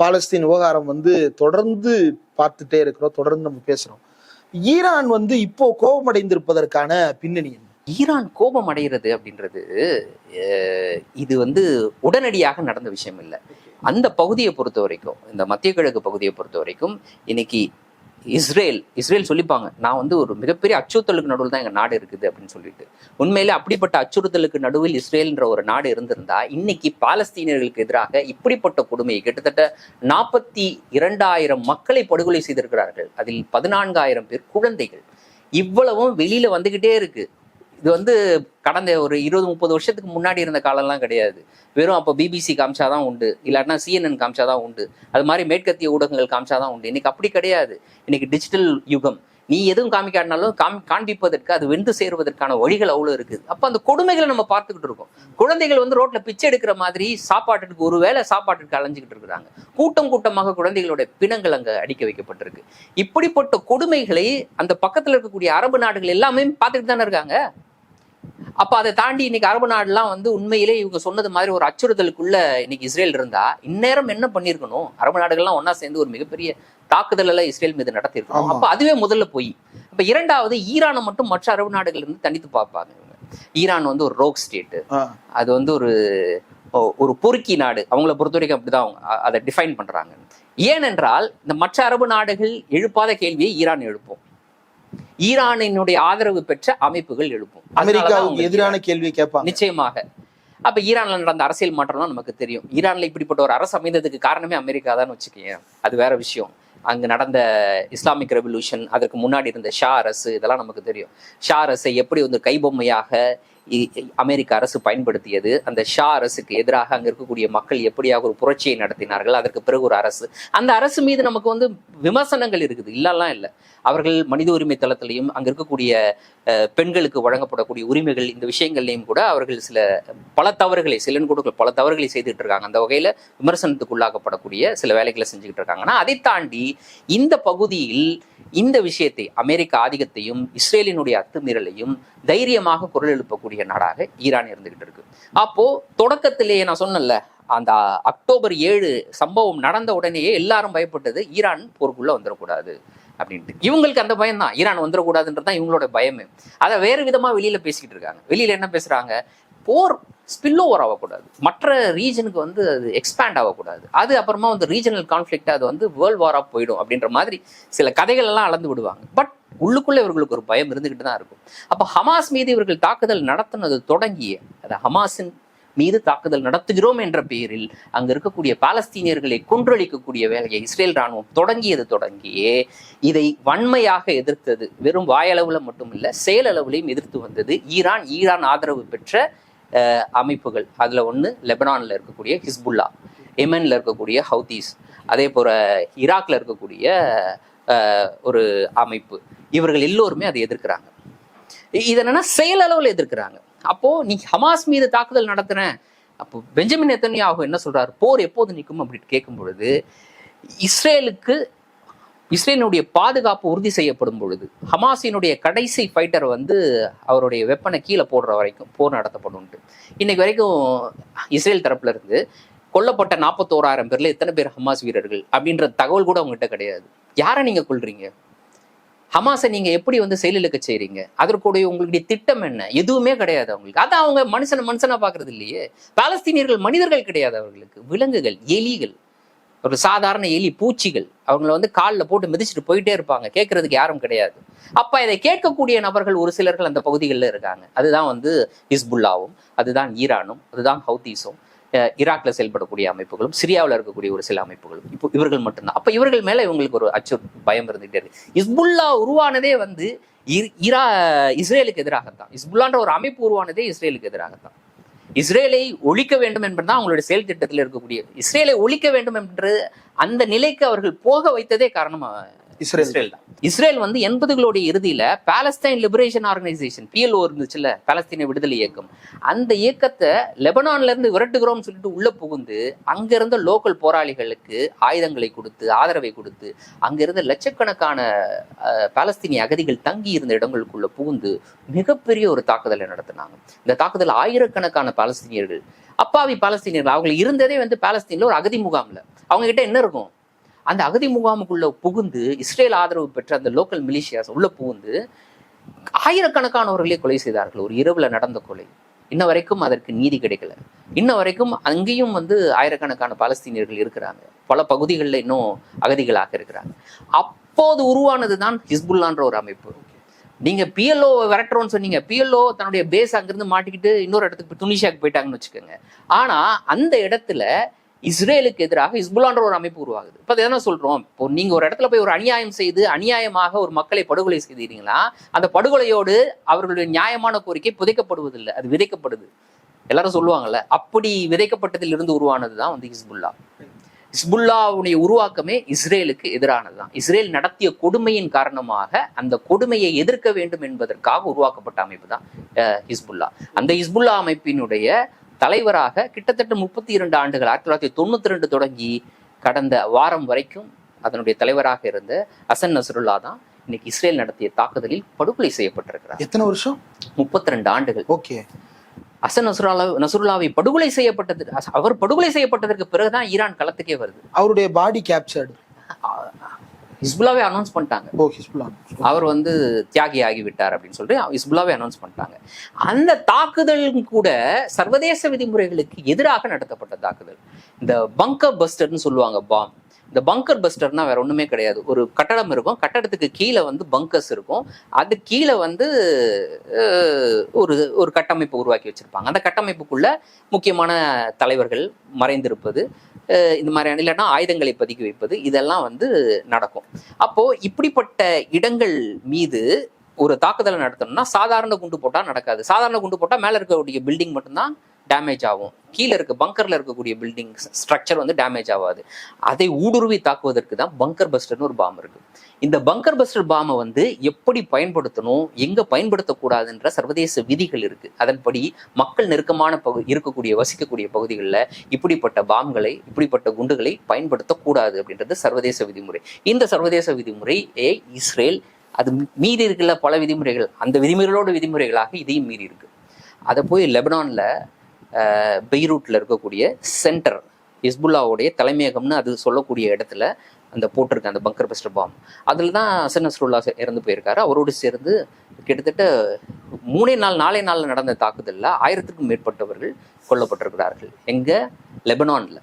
பாலஸ்தீன் விவகாரம் வந்து தொடர்ந்து பார்த்துட்டே இருக்கிறோம் தொடர்ந்து நம்ம பேசுறோம். ஈரான் வந்து இப்போ கோபமடைந்திருப்பதற்கான பின்னணி என்ன? ஈரான் கோபம் அடைகிறது அப்படின்றது இது வந்து உடனடியாக நடந்த விஷயம் இல்லை. அந்த பகுதியை பொறுத்த வரைக்கும் இந்த மத்திய கிழக்கு பகுதியை பொறுத்த வரைக்கும் இன்னைக்கு இஸ்ரேல் இஸ்ரேல் சொல்லிப்பாங்க நான் வந்து ஒரு மிகப்பெரிய அச்சுறுத்தலுக்கு நடுவில் தான் எங்கள் நாடு இருக்குது அப்படின்னு சொல்லிட்டு. உண்மையிலே அப்படிப்பட்ட அச்சுறுத்தலுக்கு நடுவில் இஸ்ரேல்ன்ற ஒரு நாடு இருந்திருந்தா இன்னைக்கு பாலஸ்தீனியர்களுக்கு எதிராக இப்படிப்பட்ட கொடுமையை கிட்டத்தட்ட நாற்பத்தி இரண்டாயிரம் மக்களை படுகொலை செய்திருக்கிறார்கள். அதில் பதினான்காயிரம் பேர் குழந்தைகள். இவ்வளவும் வெளியில வந்துகிட்டே இருக்கு. இது வந்து கடந்த ஒரு இருபது முப்பது வருஷத்துக்கு முன்னாடி இருந்த காலம்லாம் கிடையாது. வெறும் அப்போ பிபிசி காமிச்சாதான் உண்டு. இல்லாட்டினா சிஎன்என் காமிச்சாதான் உண்டு. அது மாதிரி மேற்கத்திய ஊடகங்கள் காமிச்சாதான் உண்டு. இன்னைக்கு அப்படி கிடையாது. இன்னைக்கு டிஜிட்டல் யுகம். நீ எதுவும் காமிக்காட்டினாலும் காமி காண்பிப்பதற்கு அது வெந்து சேருவதற்கான வழிகள் அவ்வளோ இருக்குது. அப்போ அந்த கொடுமைகளை நம்ம பார்த்துக்கிட்டு இருக்கோம். குழந்தைகள் வந்து ரோட்டில் பிச்சை எடுக்கிற மாதிரி சாப்பாட்டுக்கு ஒரு வேளை சாப்பாட்டுக்கு அலைஞ்சிக்கிட்டு இருக்கிறாங்க. கூட்டம் கூட்டமாக குழந்தைகளுடைய பிணங்கள் அங்கே அடிக்க வைக்கப்பட்டிருக்கு. இப்படிப்பட்ட கொடுமைகளை அந்த பக்கத்தில் இருக்கக்கூடிய அரபு நாடுகள் எல்லாமே பார்த்துக்கிட்டு தானே இருக்காங்க? அப்ப அதை தாண்டி இன்னைக்கு அரபு நாடுலாம் வந்து உண்மையிலே இவங்க சொன்னது மாதிரி ஒரு அச்சுறுத்தலுக்குள்ள இன்னைக்கு இஸ்ரேல் இருந்தா இந்நேரம் என்ன பண்ணியிருக்கணும்? அரபு நாடுகள்லாம் ஒண்ணா சேர்ந்து ஒரு மிகப்பெரிய தாக்குதல் எல்லாம் இஸ்ரேல் மீது நடத்தியிருக்கணும். அப்ப அதுவே முதல்ல போய். அப்ப இரண்டாவது ஈரானை மட்டும் மற்ற அரபு நாடுகள் இருந்து தனித்து பார்ப்பாங்க ஈரான் வந்து ஒரு ரோக் ஸ்டேட் ஆ, அது வந்து ஒரு ஒரு பொறுக்கி நாடு. அவங்கள பொறுத்த வரைக்கும் அப்படிதான் அவங்க அதை டிஃபைன் பண்றாங்க. ஏனென்றால் இந்த மற்ற அரபு நாடுகள் எழுப்பாத கேள்வியை ஈரான் எழுப்பும். ஈரானினுடைய ஆதரவு பெற்ற அமைப்புகள் எழுப்பும். அமெரிக்காவுக்கு எதிரான கேள்வியை கேட்பாங்க. நிச்சயமாக. அப்ப ஈரான்ல நடந்த அரசியல் மாற்றம்லாம் நமக்கு தெரியும். ஈரான்ல இப்படிப்பட்ட ஒரு அரசு அமைந்ததுக்கு காரணமே அமெரிக்கா தான் வச்சுக்கேன் அது வேற விஷயம். அங்கு நடந்த இஸ்லாமிக் ரெவல்யூஷன் அதற்கு முன்னாடி இருந்த ஷா அரசு இதெல்லாம் நமக்கு தெரியும். ஷா அரசை எப்படி வந்து கைபொம்மையாக அமெரிக்க அரசு பயன்படுத்தியது. அந்த ஷா அரசுக்கு எதிராக அங்க இருக்கக்கூடிய மக்கள் எப்படியாக ஒரு புரட்சியை நடத்தினார்கள்? அதற்கு பிறகு ஒரு அரசு. அந்த அரசு மீது நமக்கு வந்து விமர்சனங்கள் இருக்குது. இல்லலாம் இல்லை. அவர்கள் மனித உரிமை தளத்திலையும் அங்க இருக்கக்கூடிய பெண்களுக்கு வழங்கப்படக்கூடிய உரிமைகள் இந்த விஷயங்கள்லையும் கூட அவர்கள் சில பல தவறுகளை சிலன் கூட பல தவறுகளை செய்துட்டு இருக்காங்க. அந்த வகையில விமர்சனத்துக்குள்ளாக்கப்படக்கூடிய சில வேலைகளை செஞ்சுக்கிட்டு இருக்காங்க. ஆனால் அதை தாண்டி இந்த பகுதியில் இந்த விஷயத்தை அமெரிக்க ஆதிக்கத்தையும் இஸ்ரேலினுடைய அத்துமீறலையும் தைரியமாக குரல் எழுப்பக்கூடிய நாடாக ஈரான் இருந்துகிட்டு இருக்கு. அப்போ தொடக்கத்திலேயே நான் சொன்னேன்ல அந்த அக்டோபர் ஏழு சம்பவம் நடந்த உடனேயே எல்லாரும் பயப்பட்டது ஈரான் போருக்குள்ள வந்துடக்கூடாது அப்படின்ட்டு. இவங்களுக்கு அந்த பயம் தான் ஈரான் வந்துடக்கூடாதுன்றது தான் இவங்களோட பயமே. அதை வேறு விதமா வெளியில பேசிக்கிட்டு இருக்காங்க. வெளியில என்ன பேசுறாங்க? போர் ஸ்பில் ஓவர் ஆகக்கூடாது. மற்ற ரீஜனுக்கு வந்து அது எக்ஸ்பேண்ட் ஆகக்கூடாது. அது அப்புறமா வந்து ரீஜனல் கான்ஃப்ளிக்ட் அது வந்து வேர்ல்ட் வாரா போயிடும் அப்படின்ற மாதிரி சில கதைகள் எல்லாம் அளந்து விடுவாங்க. பட் உள்ளுக்குள்ளே இவர்களுக்கு ஒரு பயம் இருந்துக்கிட்டு தான் இருக்கும். அப்போ ஹமாஸ் மீது இவர்கள் தாக்குதல் நடத்தினது தொடங்கிய அது ஹமாஸின் மீது தாக்குதல் நடத்துகிறோம் என்ற பெயரில் அங்க இருக்கக்கூடிய பாலஸ்தீனியர்களை கொன்றொழிக்கக்கூடிய வேலையை இஸ்ரேல் ராணுவம் தொடங்கியது தொடங்கியே இதை வன்மையாக எதிர்த்தது. வெறும் வாயளவுல மட்டும் இல்ல செயலளவுலையும் எதிர்த்து வந்தது ஈரான். ஈரான் ஆதரவு பெற்ற அஹ், அமைப்புகள். அதுல ஒண்ணு லெபனான்ல இருக்கக்கூடிய ஹிஸ்புல்லா எமன்ல இருக்கக்கூடிய ஹவுதீஸ். அதே போல ஈராக்ல இருக்கக்கூடிய ஒரு அமைப்பு. இவர்கள் எல்லோருமே அதை எதிர்க்கிறாங்க. இ- இது என்னன்னா செயலளவில் எதிர்க்கிறாங்க. அப்போ நீ ஹமாஸ் மீது தாக்குதல் நடத்தின அப்போ பெஞ்சமின் நெத்தன்யாகு என்ன சொல்றாரு? போர் எப்போது நிற்கும் அப்படின்னு கேட்கும் பொழுது இஸ்ரேலுக்கு இஸ்ரேலினுடைய பாதுகாப்பு உறுதி செய்யப்படும் பொழுது ஹமாஸினுடைய கடைசி ஃபைட்டர் வந்து அவருடைய வெப்பனை கீழே போடுற வரைக்கும் போர் நடத்தப்படும் இன்னைக்கு வரைக்கும் இஸ்ரேல் தரப்புல இருந்து கொல்லப்பட்ட நாற்பத்தோராயிரம் பேர்ல எத்தனை பேர் ஹமாஸ் வீரர்கள்? அப்படின்ற தகவல் கூட அவங்ககிட்ட கிடையாது. யாரை நீங்க கொள்றீங்க ஹமாஸை நீங்க எப்படி வந்து செயலிழக்க செய்றீங்க? அதற்குடைய உங்களுடைய திட்டம் என்ன? எதுவுமே கிடையாது அவங்களுக்கு. அதான் அவங்க மனுஷனை மனுஷனா பாக்குறது இல்லையே. பாலஸ்தீனியர்கள் மனிதர்கள் கிடையாது அவர்களுக்கு. விலங்குகள் எலிகள் ஒரு சாதாரண எலி பூச்சிகள் அவங்கள வந்து காலில் போட்டு மிதிச்சுட்டு போயிட்டே இருப்பாங்க. கேட்கறதுக்கு யாரும் கிடையாது. அப்போ இதை கேட்கக்கூடிய நபர்கள் ஒரு சிலர்கள் அந்த பகுதிகளில் இருக்காங்க. அதுதான் வந்து ஹிஸ்புல்லாவும் அதுதான் ஈரானும் அதுதான் ஹவுதீஸும். அஹ் ஈராக்ல செயல்படக்கூடிய அமைப்புகளும் சிரியாவில் இருக்கக்கூடிய ஒரு சில அமைப்புகளும். இப்போ இவர்கள் மட்டும்தான். அப்ப இவர்கள் மேல இவங்களுக்கு ஒரு அச்சு பயம் இருந்துகிட்டே இருக்கு. இஸ்புல்லா உருவானதே வந்து இ- ஈரா இஸ்ரேலுக்கு எதிராகத்தான். இஸ்புல்லான்ற ஒரு அமைப்பு உருவானதே இஸ்ரேலுக்கு எதிராகத்தான். இஸ்ரேலை ஒழிக்க வேண்டும் என்பதுதான் அவங்களுடைய செயல் திட்டத்தில் இருக்கக்கூடிய இஸ்ரேலை ஒழிக்க வேண்டும் என்று அந்த நிலைக்கு அவர்கள் போக வைத்ததே காரணமா இஸ்ரேல். இஸ்ரேல் தான். இஸ்ரேல் வந்து எண்பதுகளுடைய இறுதியில பாலஸ்டைன் லிபரேஷன் ஆர்கனைசேஷன் பிஎல்ஓ இருந்துச்சுல்ல பாலஸ்தீன விடுதலை இயக்கம். அந்த இயக்கத்தை லெபனான்ல இருந்து விரட்டுகிறோம்னு சொல்லிட்டு உள்ள புகுந்து அங்க இருந்த லோக்கல் போராளிகளுக்கு ஆயுதங்களை கொடுத்து ஆதரவை கொடுத்து அங்க இருந்த லட்சக்கணக்கான பாலஸ்தீனிய அகதிகள் தங்கி இருந்த இடங்களுக்குள்ள புகுந்து மிகப்பெரிய ஒரு தாக்குதலை நடத்தினாங்க. இந்த தாக்குதல் ஆயிரக்கணக்கான பாலஸ்தீனியர்கள் அப்பாவி பாலஸ்தீனியர்கள் அவங்க இருந்ததே வந்து பாலஸ்தீன்ல ஒரு அகதி முகாம்ல. அவங்க கிட்ட என்ன இருக்கும்? அந்த அகதி முகாமுக்குள்ள புகுந்து இஸ்ரேல் ஆதரவு பெற்ற அந்த லோக்கல் மிலிஷியாஸ் உள்ள புகுந்து ஆயிரக்கணக்கானவர்களே கொலை செய்தார்கள். ஒரு இரவுல நடந்த கொலை. இன்ன வரைக்கும் அதற்கு நீதி கிடைக்கல. இன்ன வரைக்கும் அங்கேயும் வந்து ஆயிரக்கணக்கான பாலஸ்தீனியர்கள் இருக்கிறாங்க. பல பகுதிகளில் இன்னும் அகதிகளாக இருக்கிறாங்க. அப்போது உருவானது தான் ஹிஸ்புல்லான்ற ஒரு அமைப்பு. நீங்க பிஎல்ஓ விரட்டுறோம்னு சொன்னீங்க. பிஎல்ஓ தன்னுடைய பேஸ் அங்கிருந்து மாட்டிக்கிட்டு இன்னொரு இடத்துக்கு துணிஷாக்கு போயிட்டாங்கன்னு வச்சுக்கோங்க. ஆனா அந்த இடத்துல இஸ்ரேலுக்கு எதிராக இஸ்புல்லான்ற ஒரு அமைப்பு உருவாகுது. இப்போ என்ன சொல்றோம். இப்போ நீங்க ஒரு இடத்துல போய் ஒரு அநியாயம் செய்து அநியாயமாக ஒரு மக்களை படுகொலை செய்தீங்கன்னா அந்த படுகொலையோடு அவர்களுடைய நியாயமான கோரிக்கை புதைக்கப்படுவதில்லை அது விதைக்கப்படுது. எல்லாரும் சொல்லுவாங்கல்ல அப்படி விதைக்கப்பட்டதில் இருந்து உருவானது தான் வந்து ஹிஸ்புல்லா. ஹிஸ்புல்லாவுடைய உருவாக்கமே இஸ்ரேலுக்கு எதிரானது தான் இஸ்ரேல் நடத்திய கொடுமையின் காரணமாக அந்த கொடுமையை எதிர்க்க வேண்டும் என்பதற்காக உருவாக்கப்பட்ட அமைப்பு தான் அஹ், ஹிஸ்புல்லா. அந்த ஹிஸ்புல்லா அமைப்பினுடைய தலைவராக கிட்டத்தட்ட முப்பத்தி இரண்டு ஆண்டுகள் ஆயிரத்தி தொள்ளாயிரத்தி தொண்ணூத்தி ரெண்டு தொடங்கி கடந்த வாரம் வரைக்கும் அதனுடைய தலைவராக இருந்த ஹசன் நசருல்லா தான் இன்னைக்கு இஸ்ரேல் நடத்திய தாக்குதலில் படுகொலை செய்யப்பட்டிருக்கிறார். எத்தனை வருஷம்? முப்பத்தி ரெண்டு ஆண்டுகள். ஓகே. ஹசன் நசுருல்லா நசுருல்லாவை படுகொலை செய்யப்பட்டது அவர் படுகொலை செய்யப்பட்டதற்கு பிறகுதான் ஈரான் களத்துக்கே வருது. அவருடைய பாடி கேப்சர்டு ஹிஸ்புல்லாவே அனௌன்ஸ் பண்ணிட்டாங்க. அவர் வந்து தியாகி ஆகிவிட்டார் அப்படின்னு சொல்லிட்டு ஹிஸ்புல்லாவே அனௌன்ஸ் பண்ணிட்டாங்க. அந்த தாக்குதலும் கூட சர்வதேச விதிமுறைகளுக்கு எதிராக நடத்தப்பட்ட தாக்குதல். இந்த பங்கர் பஸ்டர்னு சொல்லுவாங்க பாம் இந்த பங்கர் பஸ்டர்னா வேற ஒண்ணுமே கிடையாது. ஒரு கட்டடம் இருக்கும். கட்டடத்துக்கு கீழே வந்து பங்கர்ஸ் இருக்கும். அது கீழே வந்து ஒரு ஒரு கட்டமைப்பு உருவாக்கி வச்சிருப்பாங்க. அந்த கட்டமைப்புக்குள்ள முக்கியமான தலைவர்கள் மறைந்திருப்பது இந்த மாதிரியான இல்லைன்னா ஆயுதங்களை பதுக்கி வைப்பது இதெல்லாம் வந்து நடக்கும். அப்போ இப்படிப்பட்ட இடங்கள் மீது ஒரு தாக்குதலை நடத்தணும்னா சாதாரண குண்டு போட்டால் நடக்காது. சாதாரண குண்டு போட்டால் மேலே இருக்கக்கூடிய பில்டிங் மட்டும்தான் டேமேஜ் ஆகும். கீழே இருக்க பங்கர்ல இருக்கக்கூடிய பில்டிங் ஸ்ட்ரக்சர் வந்து டேமேஜ் ஆகாது. அதை ஊடுருவி தாக்குவதற்கு தான் பங்கர் பஸ்டர்னு ஒரு பாம் இருக்கு. இந்த பங்கர் பஸ்டர் பாமை வந்து எப்படி பயன்படுத்தணும் எங்க பயன்படுத்தக்கூடாதுன்ற சர்வதேச விதிகள் இருக்கு. அதன்படி மக்கள் நெருக்கமான பகு இருக்கக்கூடிய வசிக்கக்கூடிய பகுதிகளில் இப்படிப்பட்ட பாம்களை இப்படிப்பட்ட குண்டுகளை பயன்படுத்தக்கூடாது அப்படின்றது சர்வதேச விதிமுறை. இந்த சர்வதேச விதிமுறையை இஸ்ரேல் அது மீறி இருக்குல்ல பல விதிமுறைகள் அந்த விதிமுறைகளோட விதிமுறைகளாக இதையும் மீறி இருக்கு. அதை போய் லெபனான்ல பெய்ரூட்டில் இருக்கக்கூடிய சென்டர் ஹிஸ்புல்லாவுடைய தலைமையகம்னு அது சொல்லக்கூடிய இடத்துல அந்த போட்டிருக்க அந்த பங்கர் பஸ்டர் பாம். அதில் தான் ஹசன் நஸ்ருல்லா இறந்து போயிருக்காரு. அவரோடு சேர்ந்து கிட்டத்தட்ட மூணே நாள் நாலே நாளில் நடந்த தாக்குதலில் ஆயிரத்துக்கும் மேற்பட்டவர்கள் கொல்லப்பட்டிருக்கிறார்கள். எங்கே? லெபனானில்.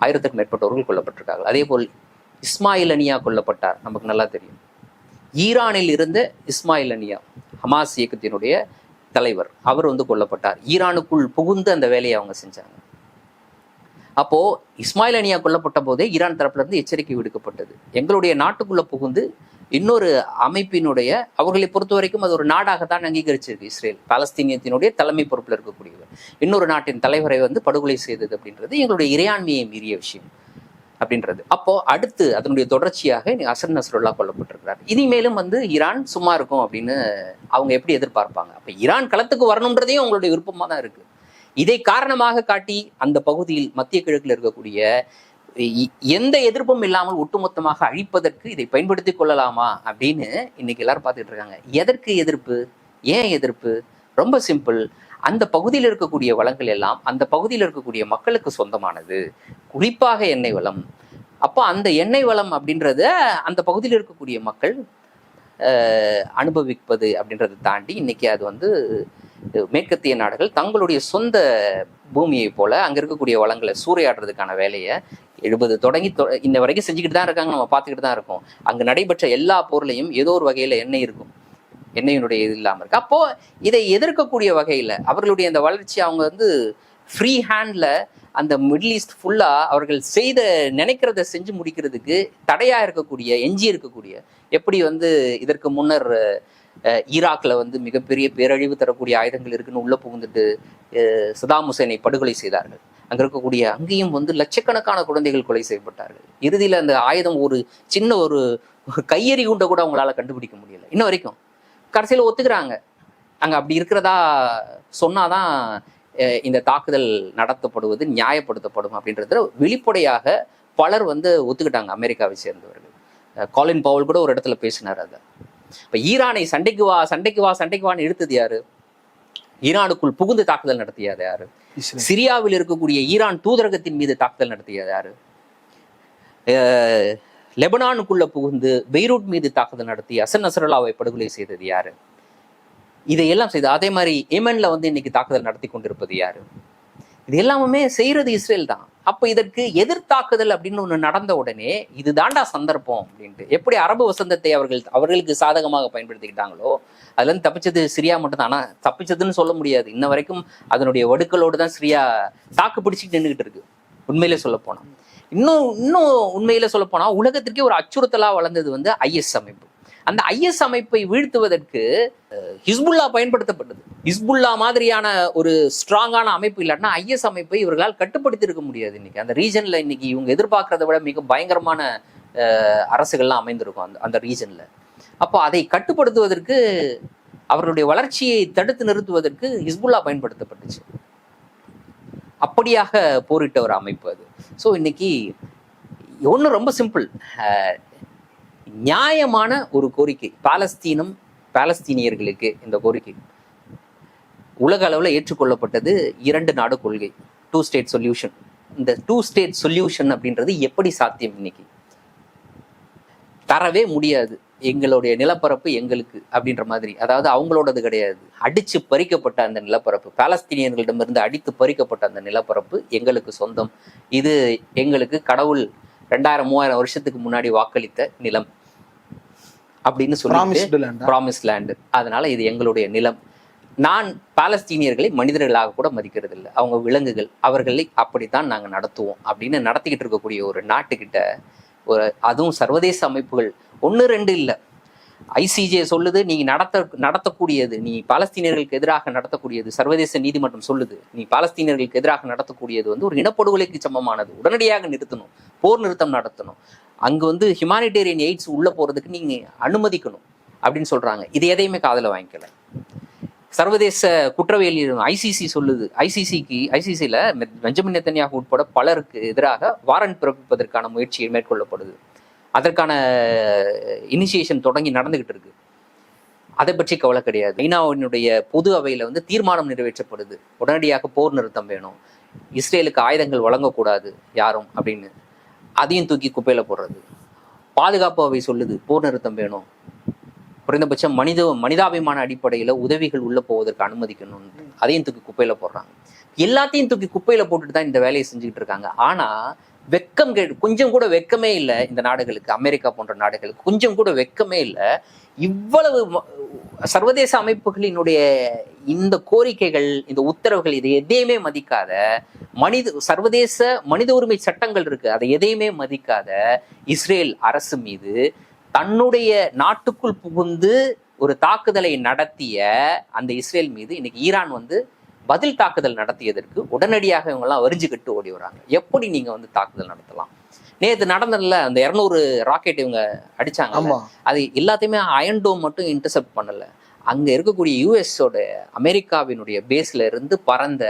ஆயிரத்துக்கும் மேற்பட்டவர்கள் கொல்லப்பட்டிருக்கார்கள். அதே போல் இஸ்மாயில் அனியா கொல்லப்பட்டார். நமக்கு நல்லா தெரியும். ஈரானில் இருந்த இஸ்மாயில் அனியா ஹமாஸ் இயக்கத்தினுடைய தலைவர். அவர் வந்து கொல்லப்பட்டார். ஈரானுக்குள் புகுந்து அந்த வேலையை அவங்க செஞ்சாங்க. அப்போ இஸ்மாயில் அனியா கொல்லப்பட்ட போதே ஈரான் தரப்புல இருந்து எச்சரிக்கை விடுக்கப்பட்டது. எங்களுடைய நாட்டுக்குள்ள புகுந்து இன்னொரு அமைப்பினுடைய அவர்களை பொறுத்த வரைக்கும் அது ஒரு நாடாக தான் அங்கீகரிச்சிருக்கு இஸ்ரேல். பாலஸ்தீனியத்தினுடைய தலைமை பொறுப்பில் இருக்கக்கூடியவர். இன்னொரு நாட்டின் தலைவரை வந்து படுகொலை செய்தது அப்படின்றது எங்களுடைய இறையாண்மையை மீறிய விஷயம். அப்படின்றது. அப்போ அடுத்து அதனுடைய தொடர்ச்சியாக இன்னைக்கு அசன் நஸ்ருல்லா கொல்லப்பட்டிருக்கிறார். இனிமேலும் வந்து ஈரான் சும்மா இருக்கும் அப்படின்னு அவங்க எப்படி எதிர்பார்ப்பாங்க? அப்ப ஈரான் களத்துக்கு வரணுன்றதையும் அவங்களுடைய விருப்பமா தான் இருக்கு. இதை காரணமாக காட்டி அந்த பகுதியில் மத்திய கிழக்கில் இருக்கக்கூடிய எந்த எதிர்ப்பும் இல்லாமல் ஒட்டுமொத்தமாக அழிப்பதற்கு இதை பயன்படுத்திக் கொள்ளலாமா அப்படின்னு இன்னைக்கு எல்லாரும் பார்த்துட்டு இருக்காங்க. எதற்கு எதிர்ப்பு? ஏன் எதிர்ப்பு? ரொம்ப சிம்பிள். அந்த பகுதியில் இருக்கக்கூடிய வளங்கள் எல்லாம் அந்த பகுதியில் இருக்கக்கூடிய மக்களுக்கு சொந்தமானது. குறிப்பாக எண்ணெய் வளம். அப்போ அந்த எண்ணெய் வளம் அப்படின்றத அந்த பகுதியில் இருக்கக்கூடிய மக்கள் அனுபவிப்பது அப்படின்றத தாண்டி இன்னைக்கு அது வந்து மேற்கத்திய நாடுகள் தங்களுடைய சொந்த பூமியை போல அங்க இருக்கக்கூடிய வளங்களை சூறையாடுறதுக்கான வேலையை எழுபது தொடங்கி தொ- இன்ன வரைக்கும் செஞ்சுக்கிட்டு தான் இருக்காங்க. நம்ம பார்த்துக்கிட்டு தான் இருக்கோம். அங்கே நடைபெற்ற எல்லா பொருளையும் ஏதோ ஒரு வகையில எண்ணெய் இருக்கும். எண்ணெயினுடைய இது இல்லாமல் இருக்கு. அப்போ இதை எதிர்க்கக்கூடிய வகையில் அவர்களுடைய அந்த வளர்ச்சி அவங்க வந்து ஃப்ரீ ஹேண்டில் அந்த மிடில் ஈஸ்ட் ஃபுல்லாக அவர்கள் செய்த நினைக்கிறத செஞ்சு முடிக்கிறதுக்கு தடையாக இருக்கக்கூடிய எஞ்சி இருக்கக்கூடிய எப்படி வந்து இதற்கு முன்னர் ஈராக்கில் ஈராக்ல வந்து மிகப்பெரிய பேரழிவு தரக்கூடிய ஆயுதங்கள் இருக்குன்னு உள்ள புகுந்துட்டு சதாம் ஹுசேனை படுகொலை செய்தார்கள். அங்க இருக்கக்கூடிய அங்கேயும் வந்து லட்சக்கணக்கான குழந்தைகள் கொலை செய்யப்பட்டார்கள். இறுதியில் அந்த ஆயுதம் ஒரு சின்ன ஒரு ஒரு கையெறி குண்டை கூட அவங்களால கண்டுபிடிக்க முடியல. இன்ன வரைக்கும் கடைசியில் ஒத்துக்கிறாங்க. அங்க அப்படி இருக்கிறதா சொன்னாதான் இந்த தாக்குதல் நடத்தப்படுவது நியாயப்படுத்தப்படும் அப்படின்றத வெளிப்படையாக பலர் வந்து ஒத்துக்கிட்டாங்க அமெரிக்காவை சேர்ந்தவர்கள். காலின் பவுல் கூட ஒரு இடத்துல பேசினார் அதை. இப்ப ஈரானை சண்டைக்கு வா சண்டைக்கு வா சண்டைக்கு வான்னு இழுத்தது யாரு? ஈரானுக்குள் புகுந்து தாக்குதல் நடத்தியது யாரு. சிரியாவில் இருக்கக்கூடிய ஈரான் தூதரகத்தின் மீது தாக்குதல் நடத்தியது யாரு? லெபனானுக்குள்ள புகுந்து பெய்ரூட் மீது தாக்குதல் நடத்தி அசன் நசரலாவை படுகொலை செய்தது யாரு? இதையெல்லாம் செய்து அதே மாதிரி ஏமன்ல வந்து இன்னைக்கு தாக்குதல் நடத்தி கொண்டிருப்பது யாரு? இது எல்லாமே செய்யறது இஸ்ரேல் தான். அப்ப இதற்கு எதிர்த்தாக்குதல் அப்படின்னு ஒண்ணு நடந்த உடனே இது தாண்டா சந்தர்ப்பம் அப்படின்ட்டு. எப்படி அரபு வசந்தத்தை அவர்கள் அவர்களுக்கு சாதகமாக பயன்படுத்திக்கிட்டாங்களோ அதுல இருந்து தப்பிச்சது சிரியா மட்டும் தான் ஆனா தப்பிச்சதுன்னு சொல்ல முடியாது. இன்ன வரைக்கும் அதனுடைய வடுக்களோடு தான் சிரியா தாக்கு பிடிச்சிட்டு நின்றுகிட்டு இருக்கு. உண்மையிலே சொல்ல போனா. இன்னும் இன்னும் உண்மையில சொல்ல போனா உலகத்திற்கே ஒரு அச்சுறுத்தலா வளர்ந்தது வந்து ஐஎஸ் அமைப்பு. அந்த ஐஎஸ் அமைப்பை வீழ்த்துவதற்கு ஹிஸ்புல்லா பயன்படுத்தப்பட்டது. ஹிஸ்புல்லா மாதிரியான ஒரு ஸ்ட்ராங்கான அமைப்பு இல்லாட்டினா ஐஎஸ் அமைப்பை இவர்களால் கட்டுப்படுத்தி இருக்க முடியாது இன்னைக்கு. அந்த ரீஜன்ல இன்னைக்கு இவங்க எதிர்பார்க்கறத விட மிக பயங்கரமான அரசுகள்லாம் அமைந்திருக்கும் அந்த அந்த ரீஜன்ல. அப்போ அதை கட்டுப்படுத்துவதற்கு அவர்களுடைய வளர்ச்சியை தடுத்து நிறுத்துவதற்கு ஹிஸ்புல்லா பயன்படுத்தப்பட்டுச்சு. அப்படியாக போரிட்ட ஒரு அமைப்பு அது. ஸோ இன்னைக்கு ஒன்று ரொம்ப சிம்பிள் நியாயமான ஒரு கோரிக்கை. பாலஸ்தீனம் பாலஸ்தீனியர்களுக்கு இந்த கோரிக்கை. உலக அளவில் ஏற்றுக்கொள்ளப்பட்டது இரண்டு நாடு கொள்கை. டூ ஸ்டேட் சொல்யூஷன் இந்த டூ ஸ்டேட் சொல்யூஷன் அப்படின்றது எப்படி சாத்தியம் இன்னைக்கு? தரவே முடியாது. எங்களுடைய நிலப்பரப்பு எங்களுக்கு அப்படின்ற மாதிரி. அதாவது அவங்களோடது கிடையாது. அடிச்சு பறிக்கப்பட்ட அந்த நிலப்பரப்பு பாலஸ்தீனியர்களிடமிருந்து அடித்து பறிக்கப்பட்ட அந்த நிலப்பரப்பு எங்களுக்கு சொந்தம். இது எங்களுக்கு கடவுள் ரெண்டாயிரம் மூவாயிரம் வருஷத்துக்கு முன்னாடி வாக்களித்த நிலம் அப்படின்னு சொல்லி? ப்ராமிஸ் லேண்டு அதனால இது எங்களுடைய நிலம். நான் பாலஸ்தீனியர்களை மனிதர்களாக கூட மதிக்கிறது இல்லை அவங்க விலங்குகள் அவர்களை அப்படித்தான் நாங்க நடத்துவோம் அப்படின்னு நடத்திக்கிட்டு இருக்கக்கூடிய ஒரு நாட்டுக்கிட்ட ஒரு அதுவும் சர்வதேச அமைப்புகள். ஒன்று ரெண்டு இல்லை. ஐசிஜே சொல்லுது நீ நடத்த நடத்தக்கூடியது நீ பாலஸ்தீனியர்களுக்கு எதிராக நடத்தக்கூடியது சர்வதேச நீதிமன்றம் சொல்லுது நீ பாலஸ்தீனியர்களுக்கு எதிராக நடத்தக்கூடியது வந்து ஒரு இனப்படுகொலைக்கு சமமானது. உடனடியாக நிறுத்தணும் போர் நிறுத்தம் நடத்தணும். அங்கே வந்து ஹியூமானிட்டேரியன் எய்ட்ஸ் உள்ள போறதுக்கு நீங்க அனுமதிக்கணும் அப்படின்னு சொல்றாங்க. இது எதையுமே காதுல வாங்கிக்கல. சர்வதேச குற்றவியல் ஐசிசி சொல்லுது. ஐசிசிக்கு ஐசிசியில் பெஞ்சமின் நெத்தன்யாகு உட்பட பலருக்கு எதிராக வாரண்ட் பிறப்பிப்பதற்கான முயற்சி மேற்கொள்ளப்படுது. அதற்கான இனிஷியேஷன் தொடங்கி நடந்துகிட்டு இருக்கு. அதை பற்றி கவலை கிடையாது. ஐநாவினுடைய பொது அவையில வந்து தீர்மானம் நிறைவேற்றப்படுது. உடனடியாக போர் நிறுத்தம் வேணும். இஸ்ரேலுக்கு ஆயுதங்கள் வழங்கக்கூடாது யாரும் அப்படின்னு. அதையும் தூக்கி குப்பையில போடுறது. பாதுகாப்பு அவை சொல்லுது போர் நிறுத்தம் வேணும். குறைந்தபட்சம் மனித மனிதாபிமான அடிப்படையில உதவிகள் உள்ள போவதற்கு அனுமதிக்கணும் அதையும் தூக்கி குப்பையில போடுறாங்க. எல்லாத்தையும் தூக்கி குப்பையில போட்டுட்டு தான் இந்த வேலையை செஞ்சுக்கிட்டு இருக்காங்க. ஆனா வெக்கம் கே கொஞ்சம் கூட வெக்கமே இல்லை இந்த நாடுகளுக்கு அமெரிக்கா போன்ற நாடுகளுக்கு. கொஞ்சம் கூட வெக்கமே இல்லை. இவ்வளவு சர்வதேச அமைப்புகளினுடைய இந்த கோரிக்கைகள் இந்த உத்தரவுகள் இதை எதையுமே மதிக்காத மனித சர்வதேச மனித உரிமை சட்டங்கள் இருக்கு. அதை எதையுமே மதிக்காத இஸ்ரேல் அரசு மீது தன்னுடைய நாட்டுக்குள் புகுந்து ஒரு தாக்குதலை நடத்திய அந்த இஸ்ரேல் மீது இன்னைக்கு ஈரான் வந்து பதில் தாக்குதல் நடத்தியதற்கு உடனடியாக இவங்கெல்லாம் வரிஞ்சுக்கிட்டு ஓடி வராங்க. எப்படி நீங்க வந்து தாக்குதல் நடத்தலாம்? நேத்து நடந்ததுல அந்த இருநூறு ராக்கெட் இவங்க அடிச்சாங்க அது எல்லாத்தையுமே அயன்டோம் மட்டும் இன்டர்செப்ட் பண்ணல. அங்க இருக்கக்கூடிய யூஎஸோட அமெரிக்காவினுடைய பேஸ்ல இருந்து பறந்த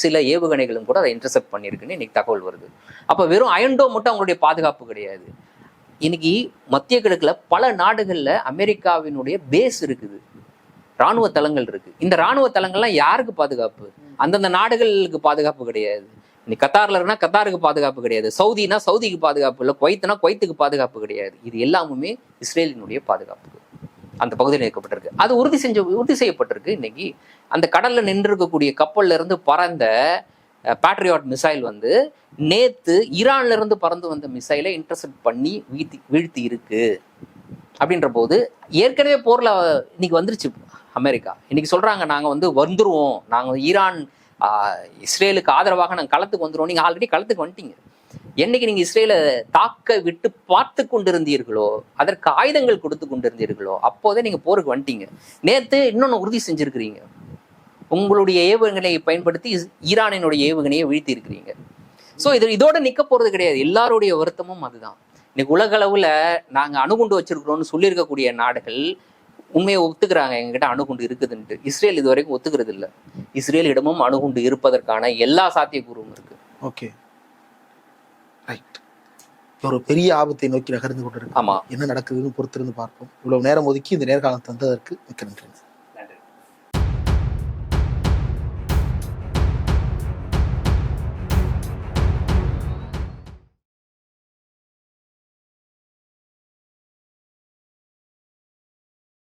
சில ஏவுகணைகளும் கூட அதை இன்டர்செப்ட் பண்ணியிருக்குன்னு இன்னைக்கு தகவல் வருது. அப்ப வெறும் அயன்டோம் மட்டும் அவங்களுடைய பாதுகாப்பு கிடையாது. இன்னைக்கு மத்திய கிழக்கில் பல நாடுகளில் அமெரிக்காவினுடைய பேஸ் இருக்குது. ராணுவ தளங்கள் இருக்கு. இந்த ராணுவ தளங்கள்லாம் யாருக்கு பாதுகாப்பு? அந்தந்த நாடுகளுக்கு பாதுகாப்பு கிடையாது. இன்னைக்கு கத்தாரில் இருந்தால் கத்தாருக்கு பாதுகாப்பு கிடையாது. சவுதினா சவுதிக்கு பாதுகாப்பு இல்லை. குவைத்துனா குவைத்துக்கு பாதுகாப்பு கிடையாது. இது எல்லாமுமே இஸ்ரேலினுடைய பாதுகாப்பு. அந்த பகுதியில் இயக்கப்பட்டிருக்கு அது உறுதி செஞ்ச உறுதி செய்யப்பட்டிருக்கு இன்னைக்கு. அந்த கடல்ல நின்று இருக்கக்கூடிய கப்பல்ல இருந்து பறந்த பேட்ரியாட் மிசைல் வந்து நேத்து ஈரான்ல இருந்து பறந்து வந்த மிசைலை இன்டர்செப்ட் பண்ணி வீழ்த்தி வீழ்த்தி இருக்கு அப்படின்ற போது ஏற்கனவே போர்ல இன்னைக்கு வந்துருச்சு அமெரிக்கா. இன்னைக்கு சொல்றாங்க நாங்க வந்து வந்துருவோம். நாங்க ஈரான் இஸ்ரேலுக்கு ஆதரவாக நாங்க களத்துக்கு வந்துருவோம். நீங்க ஆல்ரெடி களத்துக்கு வந்துட்டீங்க. என்னைக்கு நீங்க இஸ்ரேலை தாக்க விட்டு பார்த்து கொண்டிருந்தீர்களோ அதற்கு ஆயுதங்கள் கொடுத்து கொண்டிருந்தீர்களோ அப்போதே நீங்க போருக்கு வந்துட்டீங்க. நேத்து இன்னொன்னு உறுதி செஞ்சிருக்கிறீங்க. உங்களுடைய ஏவுகணையை பயன்படுத்தி ஈரானினுடைய ஏவுகணையை வீழ்த்தி இருக்கிறீங்க ஸோ இது இதோட நிக்க போறது கிடையாது. எல்லாருடைய வருத்தமும் அதுதான். இன்னைக்கு உலக அளவுல நாங்க அணுகுண்டு வச்சிருக்கிறோம்னு சொல்லியிருக்கக்கூடிய நாடுகள் உண்மையை ஒத்துக்கிறாங்க. எங்ககிட்ட அணுகுண்டு இருக்குதுன்ட்டு. இஸ்ரேல் இது வரைக்கும் ஒத்துக்கிறது இல்ல இஸ்ரேலிடமும் அணுகுண்டு இருப்பதற்கான எல்லா சாத்தியக்கூறும் இருக்கு. ஓகே ரைட் ஒரு பெரிய ஆபத்தை நோக்கி நகர்ந்து கொண்டிருக்கு ஆமா. என்ன நடக்குதுன்னு பொறுத்திருந்து பார்ப்போம். இவ்வளவு நேரம் ஒதுக்கி இந்த நேர்காலம் தந்ததற்கு மிக்க நன்றி